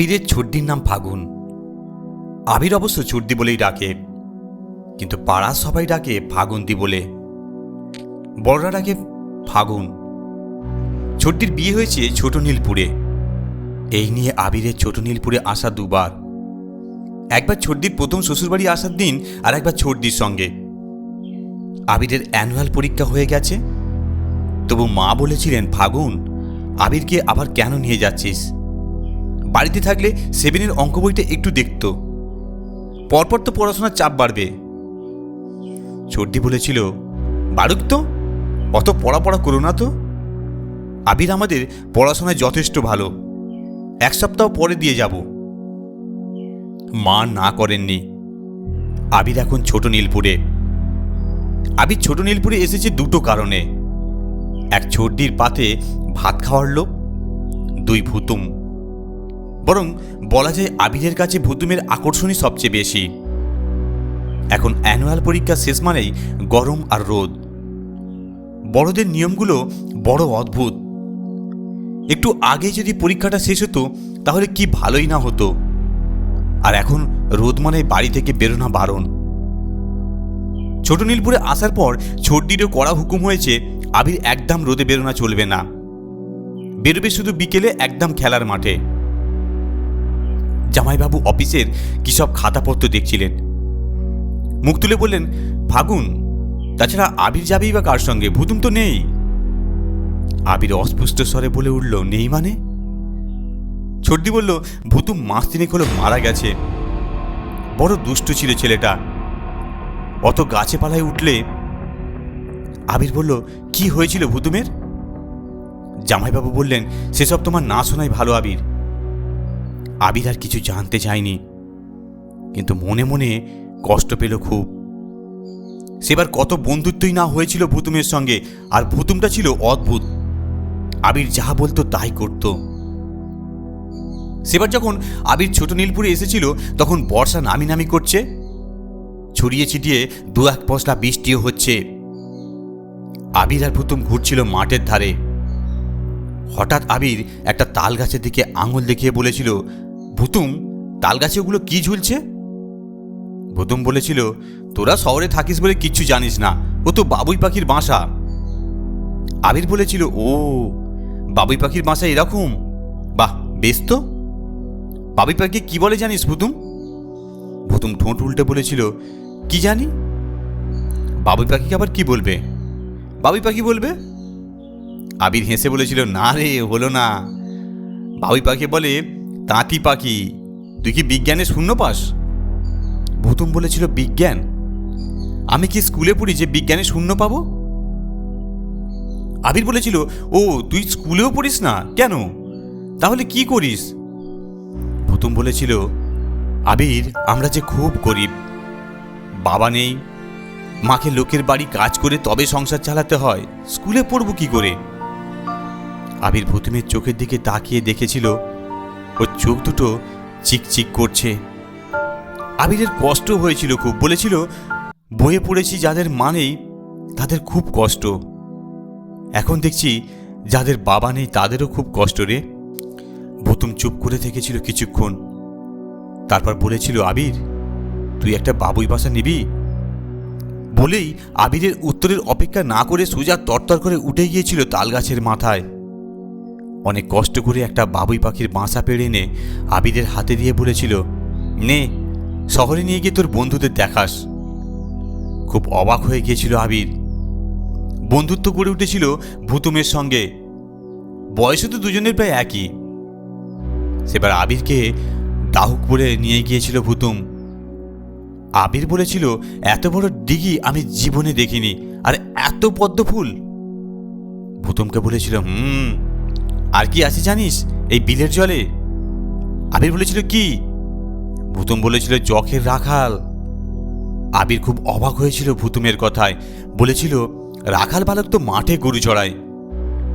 আবিরের ছর্দির নাম ফাগুন। আবির অবশ্য ছর্দি বলেই ডাকে, কিন্তু পাড়ার সবাই ডাকে ফাগুন্তি বলে। বড়রা ডাকে ফাগুন। ছোট্টির বিয়ে হয়েছে ছোট নীলপুরে। এই নিয়ে আবিরের ছোট নীলপুরে আসা দুবার। একবার ছোটদির প্রথম শ্বশুরবাড়ি আসার দিন আর একবার ছোটদির সঙ্গে। আবিরের অ্যানুয়াল পরীক্ষা হয়ে গেছে। তবু মা বলেছিলেন, ফাগুন, আবিরকে আবার কেন নিয়ে যাচ্ছিস? বাড়িতে থাকলে সেভেনের অঙ্ক বইটা একটু দেখতো। পরপর তো পড়াশোনার চাপ বাড়বে। সর্দি বলেছিল বাড়ুক তো? অত পড়া পড়া করো না তো? আবির আমাদের পড়াশোনায় যথেষ্ট ভালো। এক সপ্তাহ পরে দিয়ে যাব। মা না করেননি। আবির এখন ছোট নীলপুরে। আবির ছোট নীলপুরে এসেছে দুটো কারণে। এক ছোট্ডির পাতে ভাত খাওয়ার লোক দুই ভুতুম। বরং বলা যায় আবিরের কাছে ভুতুমের আকর্ষণই সবচেয়ে বেশি। এখন অ্যানুয়াল পরীক্ষা শেষ মানেই গরম আর রোদ। বড়দের নিয়মগুলো বড় অদ্ভুত। একটু আগে যদি পরীক্ষাটা শেষ হতো, তাহলে কি ভালোই না হতো। আর এখন রোদ মানে বাড়ি থেকে বেরোনা বারণ। ছোট নীলপুরে আসার পর ছোটদিরও কড়া হুকুম হয়েছে, আবির একদম রোদে বেরোনা চলবে না। বেরোবে শুধু বিকেলে একদম খেলার মাঠে। জামাইবাবু অফিসের কী সব খাতাপত্র দেখছিলেন? মুখ তুলে বললেন, ফাগুন, তাছাড়া আবির যাবেই বা কার সঙ্গে? ভুতুম তো নেই। আবির অস্পষ্ট স্বরে বলে উঠল, নেই মানে? ছোটদি বলল ভুতুম মাস তিনেক হলো মারা গেছে। বড় দুষ্ট ছিল ছেলেটা। অত গাছে পালায় উঠলে? আবির বলল, কি হয়েছিল ভুতুমের? জামাইবাবু বললেন, সেসব তোমার না শোনাই ভালো আবির। আবির আর কিছু জানতে চায়নি কিন্তু মনে মনে কষ্ট পেল খুব। সেবার কত বন্ধুত্বই না হয়েছিল ভুতুমের সঙ্গে, আর ভুতুমটা ছিল অদ্ভুত। আবির যা বলতো তাই করত। সেবার যখন আবির ছোট নীলপুরে এসেছিল, তখন বর্ষা নামি নামি করছে। ছড়িয়ে ছিটিয়ে দু এক পশলা বৃষ্টিও হচ্ছে। আবির আর ভুতুম ঘুরছিল মাঠের ধারে। হঠাৎ আবির একটা তাল গাছের দিকে আঙুল দেখিয়ে বলেছিল ভুতুম তাল গাছে ওগুলো কি ঝুলছে? ভুতুম বলেছিল, তোরা শহরে থাকিস বলে কিচ্ছু জানিস না, ও তো বাবুই পাখির বাসা। আবির বলেছিল, ও, বাবুই পাখির বাসা এরকম? বাহ, বেশ তো। বাবুই পাখি কি বলে জানিস ভুতুম? ভুতুম ঠোঁট উল্টে বলেছিল, কি জানি? বাবুই পাখিকে আবার কি বলবে? বাবুই পাখি বলবে? আবির হেসে বলেছিল, না রে, হলো না। বাবুই পাখি বলে তাঁতি পাখি। তুই কি বিজ্ঞানে শূন্য পাস ভুতুম বলেছিল বিজ্ঞান। আমি কি স্কুলে পড়ি যে বিজ্ঞানে শূন্য পাবো? আবির বলেছিল, ও, তুই স্কুলেও পড়িস না? কেন? তাহলে কি করিস? ভুতুম বলেছিল, আবির, আমরা যে খুব গরিব। বাবা নেই। মাকে লোকের বাড়ি কাজ করে তবে সংসার চালাতে হয়। স্কুলে পড়ব কি করে? আবির ভুতুমের চোখের দিকে তাকিয়ে দেখেছিল ওর চোখ দুটো চিকচিক করছে। আবিরের কষ্ট হয়েছিল খুব। বলেছিল, বয়ে পড়েছি যাদের মানেই তাদের খুব কষ্ট। এখন দেখছি যাদের বাবা নেই তাদেরও খুব কষ্ট রে। ভুতুম চুপ করে থেকেছিল কিছুক্ষণ। তারপর বলেছিল, আবির, তুই একটা বাবুই বাসা নিবি? বলেই আবিরের উত্তরের অপেক্ষা না করে সোজা তরতর করে উঠে গিয়েছিল তালগাছের মাথায়। অনেক কষ্ট করে একটা বাবুই পাখির বাসা পেড়ে এনে আবিরের হাতে দিয়ে বলেছিল, নে, শহরে নিয়ে গিয়ে তোর বন্ধুদের দেখাস। খুব অবাক হয়ে গিয়েছিল আবির। বন্ধুত্ব গড়ে উঠেছিল ভুতুমের সঙ্গে। বয়সও তো দুজনের প্রায় একই। সেবার আবিরকে দাহুকপুরে নিয়ে গিয়েছিল ভুতুম। আবির বলেছিল, এত বড় ডিগি আমি জীবনে দেখিনি, আর এত পদ্ম ফুল। ভুতুমকে বলেছিল, হুম আর কি আছে জানিস? এই বিলের জলে? আবির বলেছিল কি? ভুতুম বলেছিল জখের রাখাল। আবির খুব অবাক হয়েছিল ভুতুমের কথায়। বলেছিল, রাখাল বালক তো মাঠে গরু চড়ায়।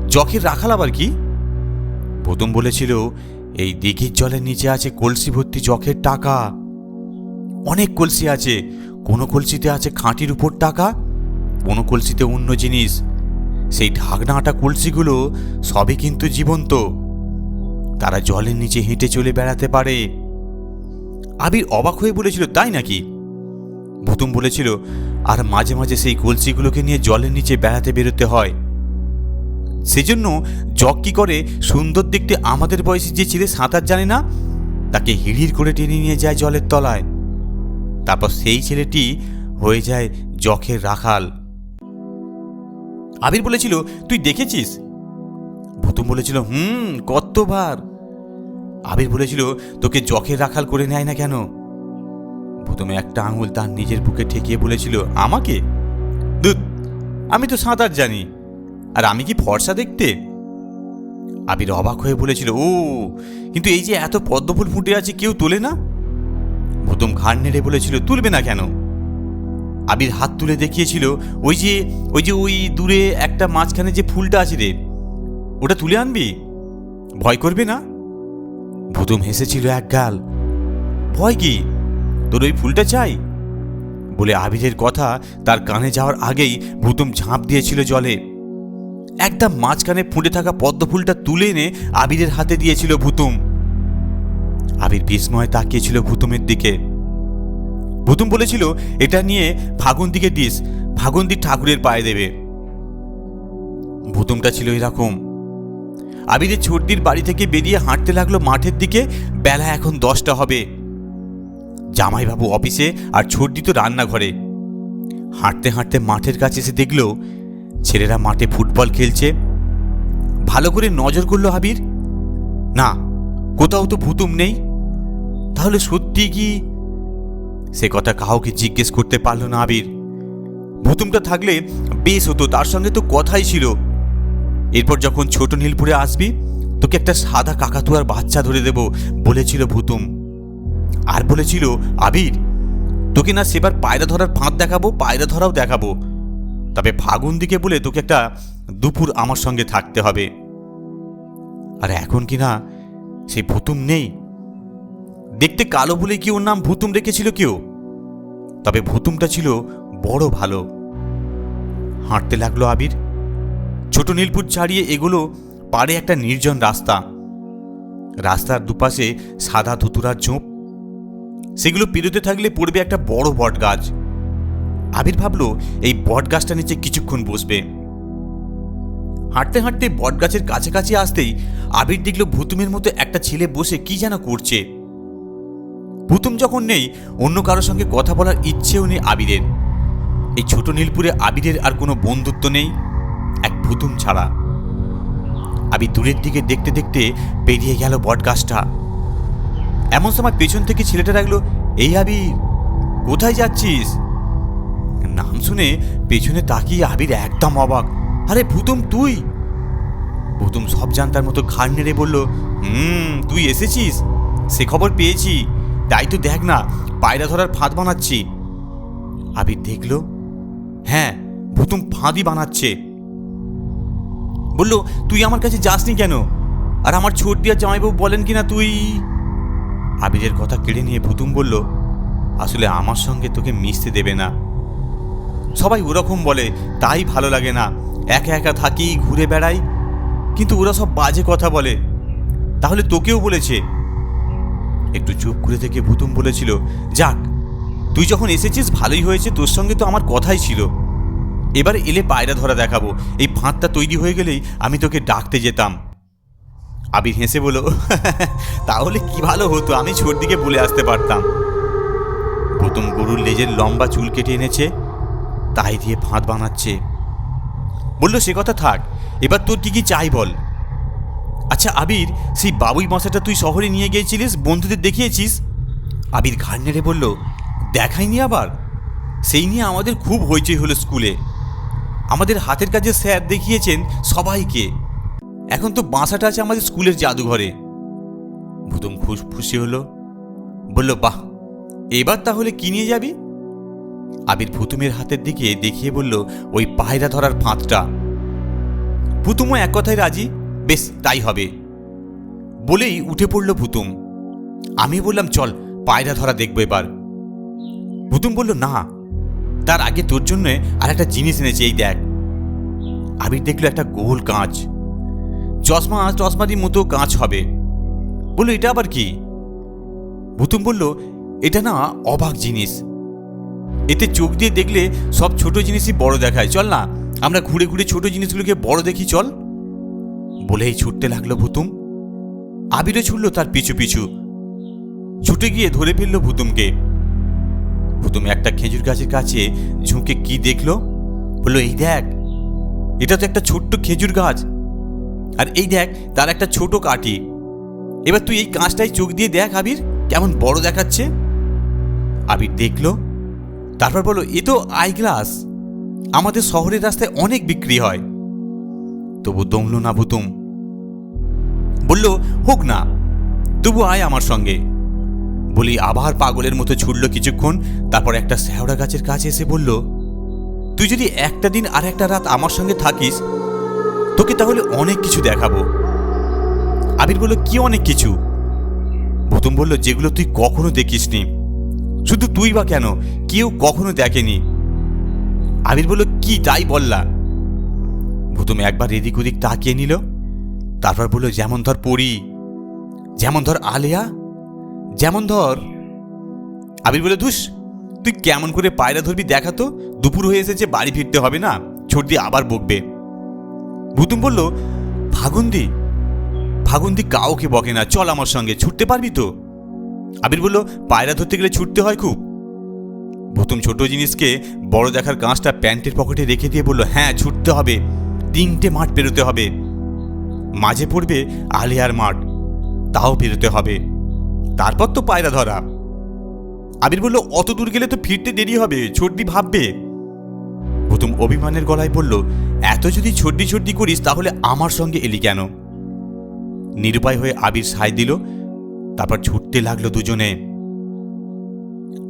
জখের রাখাল আবার কি? ভুতুম বলেছিল, এই দিঘির জলের নিচে আছে কলসি ভর্তি জখের টাকা। অনেক কলসি আছে। কোনো কলসিতে আছে খাঁটির উপর টাকা, কোনো কলসিতে অন্য জিনিস। সেই ঢাকনাটা কলসিগুলো সবই কিন্তু জীবন্ত। তারা জলের নিচে হেঁটে চলে বেড়াতে পারে। আবির অবাক হয়ে বলেছিল, তাই নাকি? ভুতুম বলেছিল, আর মাঝে মাঝে সেই কলসিগুলোকে নিয়ে জলের নিচে বেড়াতে বেরোতে হয়। সেজন্য জগ কি করে সুন্দর দেখতে আমাদের বয়সী যে ছেলে সাঁতার জানে না, তাকে হিড়ির করে টেনে নিয়ে যায় জলের তলায়। তারপর সেই ছেলেটি হয়ে যায় জখের রাখাল। আবির বলেছিল, তুই দেখেছিস? ভুতুম বলেছিল, হুম, কতবার? আবির বলেছিল, তোকে জখের রাখাল করে নেয় না কেন? প্রথমে একটা আঙুল তার নিজের বুকে ঠেকিয়ে বলেছিল, আমাকে? দুধ আমি তো সাঁতার জানি, আর আমি কি ফর্সা দেখতে? আবির অবাক হয়ে বলেছিল, ও, কিন্তু এই যে এত পদ্মফুল ফুটে আছে কেউ তোলে না? ভুতুম ঘাড় নেড়ে বলেছিল, তুলবে না কেন? আবির হাত তুলে দেখিয়েছিল, ওই যে ওই যে ওই দূরে একটা মাঝখানে যে ফুলটা আছে রে, ওটা তুলে আনবি? ভয় করবে না? ভুতুম হেসেছিল এক গাল, ভয় কি? তোর ওই ফুলটা চাই? বলে আবিরের কথা তার কানে যাওয়ার আগেই ভুতুম ঝাঁপ দিয়েছিল জলে। একদম মাঝখানে ফুটে থাকা পদ্ম ফুলটা তুলে এনে আবিরের হাতে দিয়েছিল ভুতুম। আবির বিস্ময়ে তাকিয়েছিল ভুতুমের দিকে। ভুতুম বলেছিল, এটা নিয়ে ফাগুন্দিকে দিস ফাগুন্দি ঠাকুরের পায়ে দেবে। ভুতুমটা ছিল এরকম। আবিরের ছোটদির বাড়ি থেকে বেরিয়ে হাঁটতে লাগল মাঠের দিকে, বেলা এখন দশটা হবে। জামাইবাবু অফিসে আর ছোটদি তো রান্নাঘরে। হাঁটতে হাঁটতে মাঠের কাছে এসে দেখল, ছেলেরা মাঠে ফুটবল খেলছে। ভালো করে নজর করল আবির। না, কোথাও তো ভুতুম নেই। তাহলে সত্যি কি সে কথা কাউকে জিজ্ঞেস করতে পারল না আবির। ভুতুমটা থাকলে বেশ হতো, তার সঙ্গে তো কথাই ছিল। এরপর যখন ছোট নীলপুরে আসবি, তোকে একটা সাদা কাকাতুয়ার বাচ্চা ধরে দেব, বলেছিল ভুতুম। আর বলেছিল, আবির, তোকে না সেবার পায়রা ধরার ফাঁদ দেখাবো, পায়রা ধরাও দেখাবো। তবে ফাগুন দিকে বলে তোকে একটা দুপুর আমার সঙ্গে থাকতে হবে। আর এখন কি না, সেই ভুতুম নেই। দেখতে কালো বলে কি ওর নাম ভুতুম রেখেছিল কেউ? তবে ভুতুমটা ছিল বড় ভালো। হাঁটতে লাগল আবির। ছোট নীলপুর ছাড়িয়ে এগুলো পাড়ে একটা নির্জন রাস্তা। রাস্তার দুপাশে সাদা ধুতুরার ঝোঁপ। সেগুলো পেরোতে থাকলে পড়বে একটা বড় বট গাছ আবির ভাবলো, এই বট গাছটা নিচে কিছুক্ষণ বসবে। হাঁটতে হাঁটতে বট গাছের কাছাকাছি আসতেই আবির দেখল ভুতুমের মতো একটা ছেলে বসে কি যেন করছে। ভুতুম যখন নেই, অন্য কারোর সঙ্গে কথা বলার ইচ্ছেও নেই আবিরের। এই ছোট নীলপুরে আবিরের আর কোনো বন্ধুত্ব নেই, এক ভুতুম ছাড়া। আবির দূরের দিকে দেখতে দেখতে পেরিয়ে গেল বট গাছটা এমন সময় পেছন থেকে ছেলেটা রাখল এই আবির, কোথায় যাচ্ছিস? নাম শুনে পেছনে তাকিয়ে আবির একদম অবাক, আরে ভুতুম, তুই? ভুতুম সব জানতার মতো ঘাড় নেড়ে বলল, হুম, তুই এসেছিস, সে খবর পেয়েছি। তাই তো দেখ না, পায়রা ধরার ফাঁদ বানাচ্ছি। আবির দেখল? হ্যাঁ ভুতুম ফাঁদই বানাচ্ছে। বলল, তুই আমার কাছে যাসনি কেন? আর আমার ছোট দিয়া জামাইবাবু বলেন কিনা তুই? আবিরের কথা কেড়ে নিয়ে ভুতুম বলল, আসলে আমার সঙ্গে তোকে মিশতে দেবে না। সবাই ওরকম বলে, তাই ভালো লাগে না। একা একা থাকি, ঘুরে বেড়াই। কিন্তু ওরা সব বাজে কথা বলে। তাহলে তোকেও বলেছে একটু চুপ করে থেকে ভুতুম বলেছিল, যাক, তুই যখন এসেছিস ভালোই হয়েছে, তোর সঙ্গে তো আমার কথাই ছিল। এবার এলে পায়রা ধরা দেখাবো। এই ফাঁদটা তৈরি হয়ে গেলেই আমি তোকে ডাকতে যেতাম। আবির হেসে বলো তাহলে কি ভালো হতো, আমি ছোট দিকে বলে আসতে পারতাম। প্রথম গরুর লেজের লম্বা চুল কেটে এনেছে, তাই দিয়ে ফাঁদ বানাচ্ছে। বলল, সে কথা থাক, এবার তোর কি কি চাই বল। আচ্ছা আবির, সেই বাবুই মশাটা তুই শহরে নিয়ে গিয়েছিলিস? বন্ধুদের দেখিয়েছিস? আবির ঘাড় নেড়ে বলল, দেখাইনি আবার? সেই নিয়ে আমাদের খুব হইচই হলো স্কুলে। আমাদের হাতের কাজে স্যার দেখিয়েছেন সবাইকে। এখন তো বাসাটা আছে আমাদের স্কুলের জাদুঘরে। ভুতুম খুশ খুশি হলো। বলল, বাহ, এবার তাহলে কি নিয়ে যাবি? আবির ভুতুমের হাতের দিকে দেখিয়ে বলল, ওই পায়রা ধরার ফাঁদটা। ভুতুমও এক কথায় রাজি। বেশ তাই হবে। বলেই উঠে পড়ল ভুতুম। আমি বললাম, চল, পায়রা ধরা দেখব এবার। ভুতুম বলল, না, তার আগে তোর জন্য আর একটা জিনিস এনেছি, এই দেখ। আবির দেখল একটা গোল কাঁচ। চশমা চশমারির মতো কাঁচ হবে। বলল, এটা আবার কি? ভুতুম বলল, এটা না অবাক জিনিস। এতে চোখ দিয়ে দেখলে সব ছোট জিনিসই বড় দেখায়। চল না, আমরা ঘুরে ঘুরে ছোট জিনিসগুলোকে বড় দেখি, চল। বলেই ছুটতে লাগল ভুতুম। আবিরও ছুটল তার পিছু পিছু। ছুটে গিয়ে ধরে ফেলল ভুতুমকে। ভুতুম একটা খেজুর গাছের কাছে ঝুঁকে কি দেখল? বলল, এই দেখ, এটা তো একটা ছোট্ট খেজুর গাছ। আর এই দেখ, তার একটা ছোট কাঠি। এবার তুই এই কাঁচটাই চোখ দিয়ে দেখ, আবির, কেমন বড় দেখাচ্ছে। আবির দেখল, তারপর বলল, এ তো আই গ্লাস আমাদের শহরের রাস্তায় অনেক বিক্রি হয়। তবু দমলো না ভুতুম বলল, হোক না, তবু আয় আমার সঙ্গে। বলি, আবার পাগলের মতো ছুটল কিছুক্ষণ, তারপর একটা শ্যাওড়া গাছের কাছে এসে বলল, তুই যদি একটা দিন আর একটা রাত আমার সঙ্গে থাকিস, তোকে তাহলে অনেক কিছু দেখাবো। আবির বলল, কি অনেক কিছু? ভুতুম বলল, যেগুলো তুই কখনো দেখিসনি। শুধু তুই বা কেন? কেউ কখনো দেখেনি। আবির বলল, কি, তাই বললা? ভুতুম একবার এদিক ওদিক তাকিয়ে নিল, তারপর বলল, যেমন ধর পড়ি যেমন ধর আলেয়া, যেমন ধর আবির বলে ধুস, তুই কেমন করে পায়রা ধরবি দেখা তো, দুপুর হয়ে এসেছে, বাড়ি ফিরতে হবে না, ছোট দিয়ে আবার বকবে। ভুতুম বলল, ফাগুন্দি ফাগুন্দি কাউকে বকে না, চল আমার সঙ্গে, ছুটতে পারবি তো? আবির বলল, পায়রা ধরতে গেলে ছুটতে হয় খুব। ভুতুম ছোট জিনিসকে বড় দেখার কাঁচটা প্যান্টের পকেটে রেখে দিয়ে বলল হ্যাঁ ছুটতে হবে। তিনটে মাঠ পেরোতে হবে। মাঝে পড়বে আলিয়ার মাঠ, তাও পেরোতে হবে। তারপর তো পায়রা ধরা। আবির বলল, অত দূর গেলে তো ফিরতে দেরি হবে, ছর্দি ভাববে। প্রথম অভিমানের গলায় বলল, এত যদি ছর্দি ছর্দি করিস, তাহলে আমার সঙ্গে এলি কেন? নিরুপায় হয়ে আবির সাই দিল, তারপর ছুটতে লাগল দুজনে।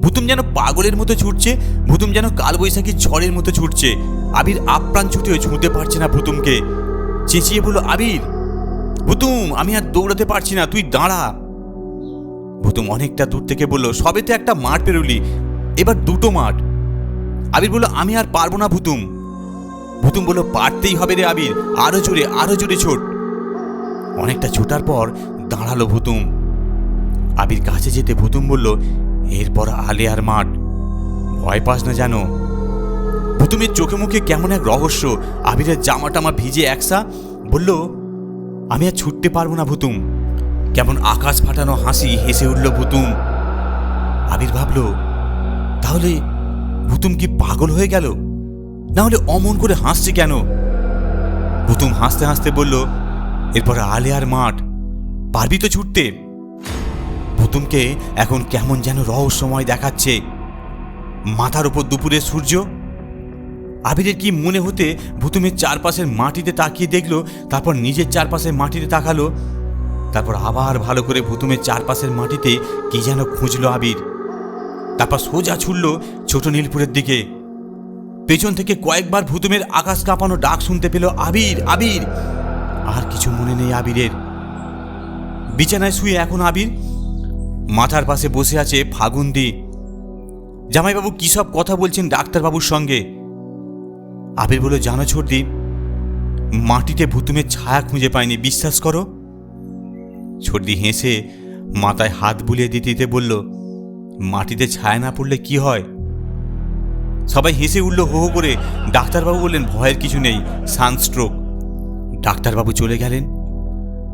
ভুতুম যেন পাগলের মতো ছুটছে, ভুতুম যেন কালবৈশাখী ঝড়ের মতো ছুটছে। আবির আপ্রাণ ছুটেও ছুঁতে পারছে না ভুতুমকে। চেঁচিয়ে বলল, আবির, ভুতুম, আমি আর দৌড়াতে পারছি না, তুই দাঁড়া। ভুতুম অনেকটা দূর থেকে বলল, সবে তো একটা মাঠ পেরোলি, এবার দুটো মাঠ। আবির বলল, আমি আর পারব না ভুতুম। ভুতুম বলল, পারতেই হবে রে আবির, আরও জোরে আরও জোরে ছোট। অনেকটা ছোটার পর দাঁড়াল ভুতুম। আবির কাছে যেতে ভুতুম বলল, এরপর আলেয়ার মাঠ, ভয় পাস না জানো ভুতুমের চোখে মুখে কেমন এক রহস্য। আবিরের জামা টামা ভিজে একসা বলল, আমি আর ছুটতে পারব না ভুতুম। কেমন আকাশ ফাটানো হাসি হেসে উঠল ভুতুম। আবির ভাবল, তাহলে ভুতুম কি পাগল হয়ে গেল? না হলে অমন করে হাসছে কেন? ভুতুম হাসতে হাসতে বলল, এরপর আলেয়ার মাঠ, পারবি তো ছুটতে? ভুতুমকে এখন কেমন যেন রহস্যময় দেখাচ্ছে। মাথার ওপর দুপুরে সূর্য আবিরের কি মনে হতে ভুতুমের চারপাশের মাটিতে তাকিয়ে দেখল, তারপর নিজের চারপাশের মাটিতে তাকালো, তারপর আবার ভালো করে ভুতুমের চারপাশের মাটিতে কি যেন খুঁজলো আবির। তারপর সোজা ছুটল ছোট নীলপুরের দিকে। পেছন থেকে কয়েকবার ভুতুমের আকাশ কাঁপানো ডাক শুনতে পেল, আবির আবির! আর কিছু মনে নেই আবিরের। বিছানায় শুয়ে এখন আবির মাথার পাশে বসে আছে ফাগুন ফাগুন্দি জামাইবাবু কী সব কথা বলছেন ডাক্তারবাবুর সঙ্গে? আবির বলে জানো ছোটদি মাটিতে ভুতুমের ছায়া খুঁজে পায়নি বিশ্বাস করো? ছোটদি হেসে মাথায় হাত বুলিয়ে দিতে দিতে বলল, মাটিতে ছায়া না পড়লে কি হয়? সবাই হেসে উঠল, হো হো, করে। ডাক্তারবাবু বললেন, ভয়ের কিছু নেই, সানস্ট্রোক। ডাক্তারবাবু চলে গেলেন।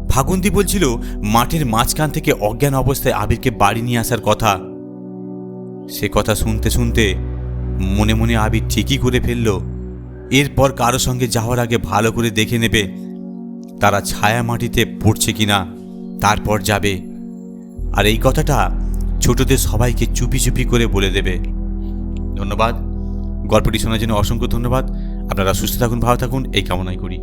ফাগুন্দি বলছিল মাঠের মাঝখান থেকে অজ্ঞান অবস্থায় আবিরকে বাড়ি নিয়ে আসার কথা। সে কথা শুনতে শুনতে মনে মনে আবির ঠিকই করে ফেলল। এরপর কারও সঙ্গে যাওয়ার আগে ভালো করে দেখে নেবে তারা ছায়া মাটিতে পড়ছে কিনা, তারপর যাবে। আর এই কথাটা ছোটদের সবাইকে চুপি চুপি করে বলে দেবে। ধন্যবাদ। গল্পটি শোনার জন্য অসংখ্য ধন্যবাদ। আপনারা সুস্থ থাকুন, ভালো থাকুন। এই কামনাই করি।